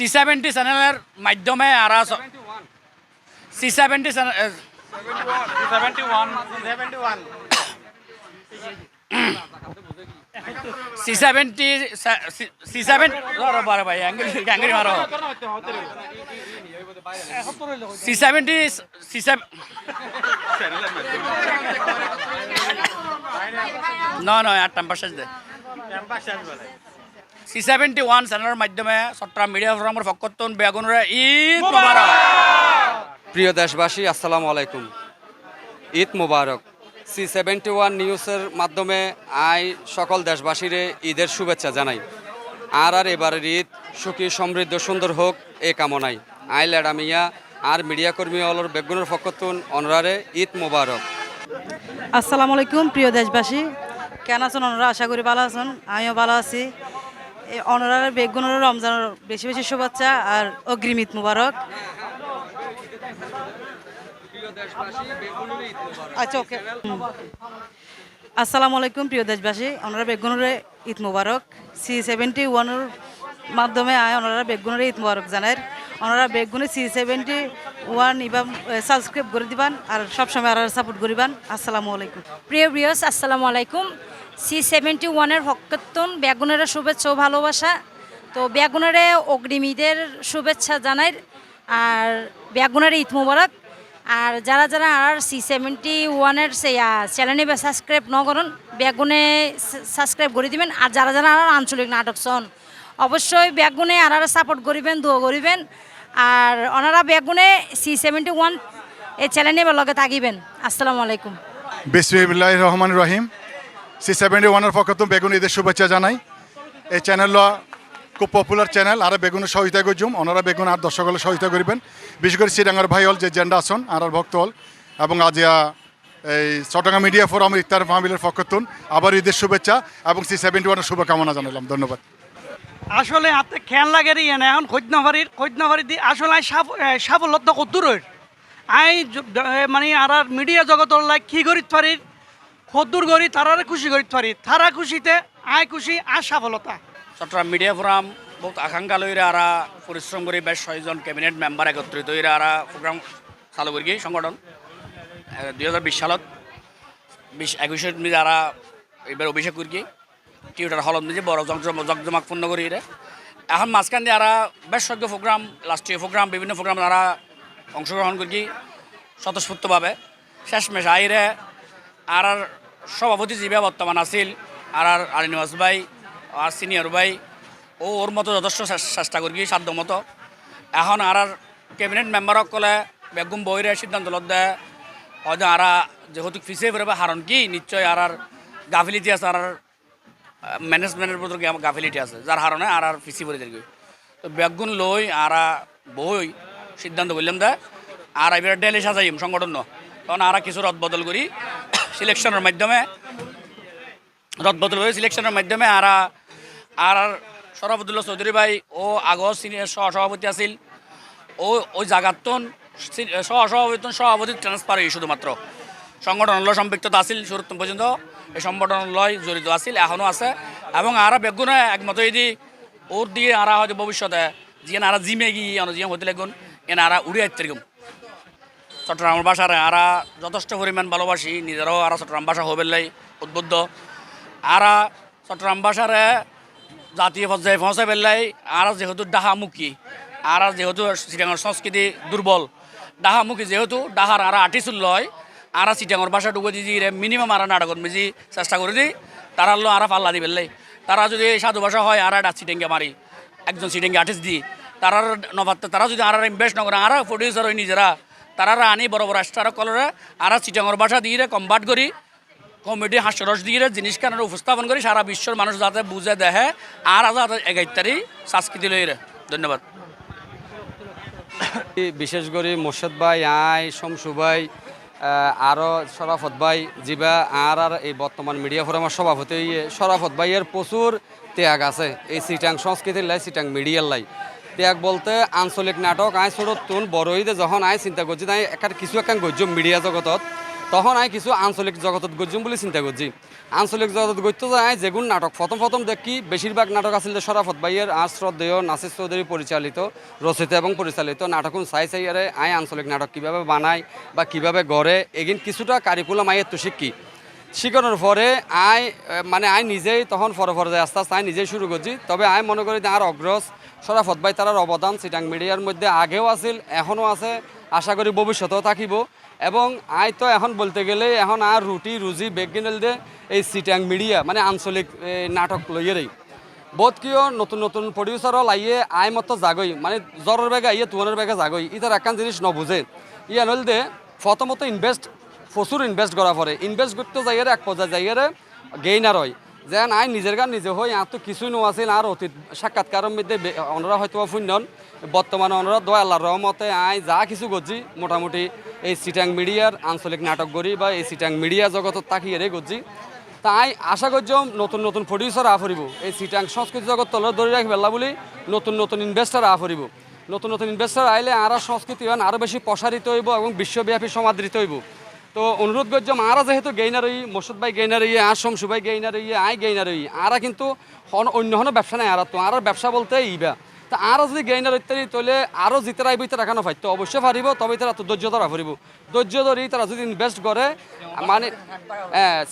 C seventy চ্যানেলের মাধ্যমে আরা C seventy C seventy C seven বারে ভাই অ্যাঙ্গেল মারো। সি সেভেন্টি সি সেভেন নয় নয় নাম্বার শেষ দে। সি সেভেন্টি ওয়ান চ্যানেলের মাধ্যমে চট্টগ্রাম মিডিয়া ফোরামের ফকত্তন বেগুনরে ঈদ মোবারক প্রিয় দেশবাসী আসসালামু আলাইকুম। ঈদ মুবারক সি সেভেন্টি ওয়ান নিউজের মাধ্যমে আই সকল দেশবাসীরে ঈদের শুভেচ্ছা জানাই। আর আর এবারের ঈদ সুখী সমৃদ্ধ সুন্দর হোক এ কামনাই। আই ল্যাডামিয়া আর মিডিয়া কর্মী অলর বেগুনের ফকতুন অনরারে ঈদ মুবারক। আসসালামু আলাইকুম প্রিয় দেশবাসী। কেন আছেন ওনারা আশা করি ভালো আছেন। আমিও ভালো আছি। ওনারা বেগুনের রমজানের বেশি বেশি শুভেচ্ছা আর অগ্রিম ঈদ মুবারক। আচ্ছা ওকে। আসসালামু আলাইকুম, প্রিয় দেশবাসী। ওনারা বেগুনের ঈদ মুবারক। সি সেভেন্টি ওয়ানের মাধ্যমে আয় ওনারা বেগুনের ঈদ মুবারক জানার ওনারা বেগুনে সি সেভেন্টি ওয়ান ইবাম সাবস্ক্রাইব করে দিবান আর সবসময় আর সাপোর্ট করিবান। আসসালামু আলাইকুম। প্রিয় ব্রিয়স আসসালামু আলাইকুম। সি সেভেন্টি ওয়ানের হকতন বেগুনের শুভেচ্ছা ও ভালোবাসা। তো বেগুনের অগ্রিম ঈদের শুভেচ্ছা জানাই। আর বেগুনের ঈদ মোবারক। আর যারা যারা আর সি সেভেন্টি ওয়ানের সে চ্যানেলে সাবস্ক্রাইব ন করুন বেগুনে সাবস্ক্রাইব করে দিবেন। আর যারা যারা আর আঞ্চলিক নাটক শোন অবশ্যই বেগুনে আর সাপোর্ট করিবেন, দোয়া করিবেন। আর ওনারা বেগুনে সি সেভেন্টি ওয়ান এই চ্যানেলে লগে থাকিবেন। আসসালামু আলাইকুম। বিসমিল্লাহ রহমান রহিম। সি সেভেন্টি ওয়ানের পক্ষত বেগুন ঈদের শুভেচ্ছা জানাই। এই চ্যানেল খুব পপুলার চ্যানেল আর বেগুনের সহযোগিতা করছুম ওনারা বেগুন আর দর্শকলে সহযোগিতা করবেন। বিশেষ করে শ্রীডাঙ্গার ভাই হল যে জেন্ডা আসন আর ভক্ত হল, এবং আজিয়া এই চট্টগ্রাম মিডিয়া ফোরাম ইফতার মাহবিলের পক্ষতুন আবার ঈদের শুভেচ্ছা, এবং সি সেভেন্টি ওয়ানের শুভকামনা জানালাম ধন্যবাদ। আসলে হাতে খেয়াল লাগে রে না এখন খৈদনাফারির খৈদনাফারি দি আসলে আই সাফ সাফল্যত কদ্দুর আই মানে আর মিডিয়া জগতর লাই কি করিত পারি কদ্দুর করি তারারে খুশি করিত পারি তারা খুশিতে আই খুশি আর সফলতা চট্টগ্রাম মিডিয়া ফোরাম বহুত আকাঙ্ক্ষা লইরে আরা পরিশ্রম করে বেশ ছয়জন ক্যাবিনেট মেম্বার একত্রিত হইরে আরা প্রোগ্রাম চালু করি সংগঠন দুই হাজার বিশ সালত বিশ একুশের মিজে আরা এবার অভিষেক করি টিউটার হলত নিজে বড় জমজম জমজমাক পূর্ণ করি রে। এখন মাঝখান দিয়ে বেশ সজ্ঞ প্রোগ্রাম, রাষ্ট্রীয় প্রোগ্রাম, বিভিন্ন প্রোগ্রাম আরা অংশগ্রহণ করি, স্বতঃস্ফূর্তভাবে। শেষমেশ আইরে আর আর সভাপতি যিবা বর্তমান আছিল আর আর আলিনিবাস ভাই, আর সিনিয়র ভাই, ও ওর মতো যথেষ্ট চেষ্টা করি, সাধ্য মতো। এখন আর আর ক্যাবিনেট মেম্বারক কলে বেগুম বইরে সিদ্ধান্ত লত দেয় হয়তো আরা যেহেতু ফিসে ফেরবে হারণ কি? নিশ্চয় আর আর গাফিলিটি আছে আর ম্যানেজমেন্টের প্রতি গাফিলিটি আছে। যার হারণে আর আর ফিসি পড়ে দেখি তো বেগুন লই, আরা বই সিদ্ধান্ত করলাম দে আর এবার ডেলি সাজাইম সংগঠন। তখন আরা কিছু রদ বদল করি সিলেকশনের মাধ্যমে, রদ বদল করে সিলেকশনের মাধ্যমে, আরা আর শরফুদ্দুল্লাহ চৌধুরী ভাই ও আগর সিনিয়র সহ সভাপতি আছিল। ও, ওই জায়গাতন সহ সভাপতি ট্রান্সফার হই শুধুমাত্র। সংগঠন সম্পৃক্ততা আছিল শুরু পর্যন্ত। এই সংগঠন লয় জড়িত আছিল এখনও আছে। এবং আরা বেগুনে একমত দি, ওর দিয়ে আরা হয়তো ভবিষ্যতে যিয়ে আরা জিমে গিয়ে জিয়ে হতে লাগুন, এনে আরা উড়ে আসতে এরকম চট্টগ্রাম ভাষার আরা যথেষ্ট পরিমাণ ভালোবাসি, নিজেরাও আরা চট্টগ্রাম ভাষা হবেলাই উদ্বুদ্ধ। আরা চট্টগ্রাম ভাষারে জাতীয় পর্যায়ে পৌঁছে পেলাই আর যেহেতু ডাহামুখী, আর যেহেতু চিটাঙর সংস্কৃতি দুর্বল, ডাহামুখী যেহেতু, ডাহার আর আটিচুল লয় আর চিটাঙর ভাষা ঢুকে দি মিনিমাম আর নাটকত মিজি চেষ্টা করে দি তারা লো আর পাল্লা দি পেলাই তারা যদি সাধু ভাষা হয় আর ডাক চিটেঙ্গে মারি। একজন চিটেঙ্গে আর্টিস্ট দি। তারার নবাত্তে তারা যদি আর ইনভেস্ট নকরে, আর প্রডিউসার হয় নিজেরা তারা আনি বড় বড় স্টার কলরে, আর চিটাঙর ভাষা দিয়ে কম্বার্ট করি কমেডি হাস্যরস দিয়ে জিনিস কারণে উপস্থাপন করি, সারা বিশ্বর মানুষ যাতে বুঝে, দেখে, আর যাতে এগাইতারি সংস্কৃতি লইরে। ধন্যবাদ। বিশেষ করে মোর্শেদ ভাই, আই, শমসু ভাই আরও শরাফত ভাই জিবা, আর আর এই বর্তমান মিডিয়া ফোরামের সভাপতি শরাফত ভাইয়ের প্রচুর ত্যাগ আছে এই সিটাং সংস্কৃতির লাই, সিটাং মিডিয়ার লাই। ত্যাগ বলতে আঞ্চলিক নাটক আয় ছোট তুন বড় যখন আয় চিন্তা করছি, তাই একটা কিছু একটা গজ্য মিডিয়া জগতত। তখন আই কিছু আঞ্চলিক জগতত গজ্জুম বলে চিন্তা করছি। আঞ্চলিক জগতত গত্য যায় যেগুন নাটক, প্রথম প্রথম দেখি বেশিরভাগ নাটক আছিল যে শরাফত ভাইয়ের আর শ্রদ্ধেয় নাসির চৌধুরী পরিচালিত, রচিত এবং পরিচালিত। নাটকুন চাই চাই আরে আই আঞ্চলিক নাটক কীভাবে বানায় বা কীভাবে গড়ে, এগিন কিছুটা কারিকুলাম আই তো শিখি শিখানোর পরে আই মানে আই নিজেই তখন ফরে ফরে যায়, আস্তে আস্তে আই নিজেই শুরু করছি। তবে আই মনে করি আর অগ্রস শরাফত ভাই তার অবদান, সিটাং মিডিয়ার মধ্যে আগেও আছিল এখনও আছে। আশা করি ভবিষ্যতেও থাকিব। এবং আই তো এখন বলতে গেলে এখন আর রুটি, রুজি, বেগিনেল দে এই সিটাং মিডিয়া মানে আঞ্চলিক নাটক লইয়েরই। বোধ কিয় নতুন নতুন প্রডিউসারও লাইয়ে আই মতো জাগই মানে জ্বরের বেগে আইয়ে তুয়ানের বেগে জাগই, ইতার একখান জিনিস নবুঝে। ইয়া নল দে, প্রথমত ইনভেস্ট প্রচুর ইনভেস্ট করা পরে ইনভেস্ট করতে যাইয়ারে এক পর্যায়ে যাইয়ারে গেইনার হয়। যেন আই নিজের গান নিজে হই, আর তো কিছুই নো আছিল আর অতীত সাক্ষাৎকারের মধ্যে অনরা হয়তো বা শুনন বর্তমানে অনরা দয়া আল্লাহর রহমতে আই যা কিছু করছি মোটামুটি এই সিটাং মিডিয়ার আঞ্চলিক নাটক করি বা এই সিটাং মিডিয়া জগতত তাকিয়ে রে করছি তাই আশা করছি নতুন নতুন প্রডিউসার আ ফুরিব। এই সিটাং সংস্কৃতি জগৎ তলে ধরে রাখি বেলা বলি নতুন নতুন ইনভেস্টার আ ফুরিব। নতুন নতুন ইনভেস্টার আইলে আর সংস্কৃতি হন আরও বেশি প্রসারিত হইব এবং বিশ্বব্যাপী সমাদৃত হইব। তো অনুরোধ করছি আরা যেহেতু গেইনার হই মসুদ ভাই গেইনার হইয়ে আর শমসু ভাই গেইনার হইয়ে আই গেইনার হই, আরা কিন্তু অন্য হন ব্যবসা নাই, আর তো আর ব্যবসা বলতে ইবা তা আরও যদি গেইনার ইত্যাদি তৈলে আরও জিতে রাইব ইতারা কেন ফাইতো অবশ্যই পারিব তবে তারা তো ধৈর্য ধরা ফুরিব। ধৈর্য ধরি তারা যদি ইনভেস্ট করে মানে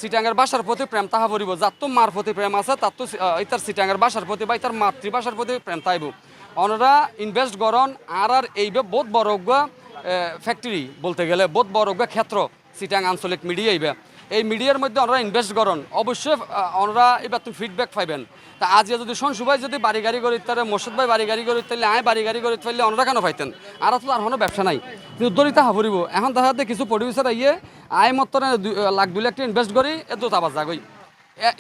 সিটাঙ্গের বাসার প্রতি প্রেম তাহা ফুরিব। যার তো মার প্রতি প্রেম আছে, তার তো ইতার সিটাঙ্গের বাসার প্রতি বা ইতার মাতৃভাষার প্রতি প্রেম তাইব। অনরা ইনভেস্ট করন আর আর এইবে বহুত বড় ফ্যাক্টরি বলতে গেলে, বহুত বড় ক্ষেত্র সিটাং আঞ্চলিক মিডিয়া এইবা। এই মিডিয়ার মধ্যে ওনারা ইনভেস্ট করেন। অবশ্যই ওনারা এবার তুমি ফিডব্যাক পাইবেন। তা আজ যদি সনসু ভাই যদি বাড়ি গাড়ি করে তাহলে, মোর্শেদ ভাই বাড়ি গাড়ি করে তাহলে, আয় বাড়ি গাড়ি করে তাহলে ওনারা কেন পাইতেন? আর তো আর কোনো ব্যবসা নাই। কিন্তু দরিতা হাফরিব। এখন দেখা যাচ্ছে কিছু প্রডিউসার আইয়ে, আয় মত লাখ দুই লাখ টাকা ইনভেস্ট করি, এত তাবার জাগই।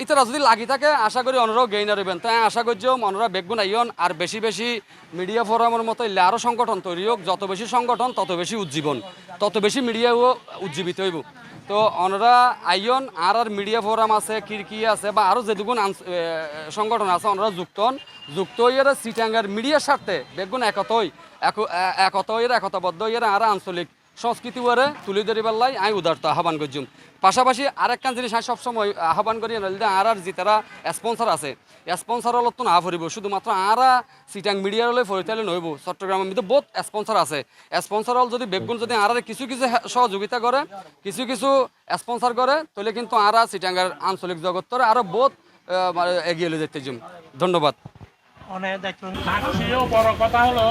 ইতারা যদি লাগি থাকে, আশা করি অনরাও গেইনার হইবেন। তাই আশা করছি অনরা বেগুন আইয়ন, আর বেশি বেশি মিডিয়া ফোরামের মতো ইল্লে আরও সংগঠন তৈরি হোক। যত বেশি সংগঠন, তত বেশি উজ্জীবন। তত বেশি মিডিয়াও উজ্জীবিত হইব। তো অনরা আইয়ন আর আর মিডিয়া ফোরাম আছে কিরকি আছে, বা আরও যেটুকুন সংগঠন আছে, অনরা যুক্ত হন যুক্ত হইয়ারে সিটাঙ্গার মিডিয়ার স্বার্থে বেগুন একতই একত হইয়ারে একতাবদ্ধ হইয়ারে আর আঞ্চলিক সংস্কৃতি ওরে তুলে ধরিবার লাই আমি উদারত আহ্বান করছুম। পাশাপাশি আরেকখান জিনিস আমি সবসময় আহ্বান করি আর আর যে তারা স্পন্সর আছে। স্পন্সর হলত তো না ফুরিব, শুধুমাত্র আরা সিটাং মিডিয়ার হলে ফরিতালে নইব। চট্টগ্রামের মধ্যে বহুত স্পন্সর আছে। স্পন্সর হল যদি বেগুন যদি আর কিছু কিছু সহযোগিতা করে, কিছু কিছু স্পন্সর করে তাহলে কিন্তু আরা সিটাঙ্গার আঞ্চলিক জগত্তরে আরও বহুত এগিয়ে যেতে যাম ধন্যবাদ। অনেক চেয়েও বড় কথা হলো,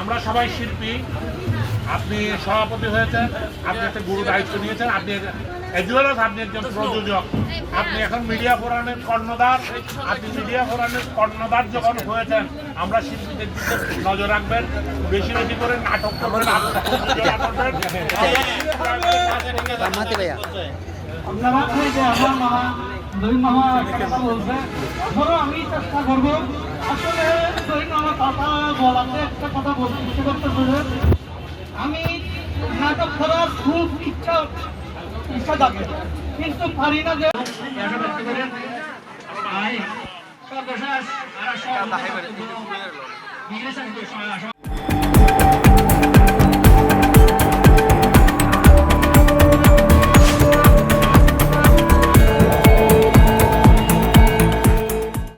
আমরা সবাই শিল্পী। আপনি সভাপতি হয়েছেন আপনি একটা গুরু দায়িত্ব নিয়েছেন আপনি এজুয়াল আপনি একজন প্রযোজক। আপনি এখন মিডিয়া ফোরামের কর্ণধার আপনি মিডিয়া ফোরামের কর্ণধার যখন হয়েছেন আমরা শিল্পীদের দিকে নজর রাখবেন বেশি বেশি করে নাটক করবেন আমি চেষ্টা করব। আসলে কথা বলাতে একটা কথা বলতে করতেছে আমি নাটক করার খুব ইচ্ছা ইচ্ছা থাকে। কিন্তু পারি না যে সর্বশেষ আর সব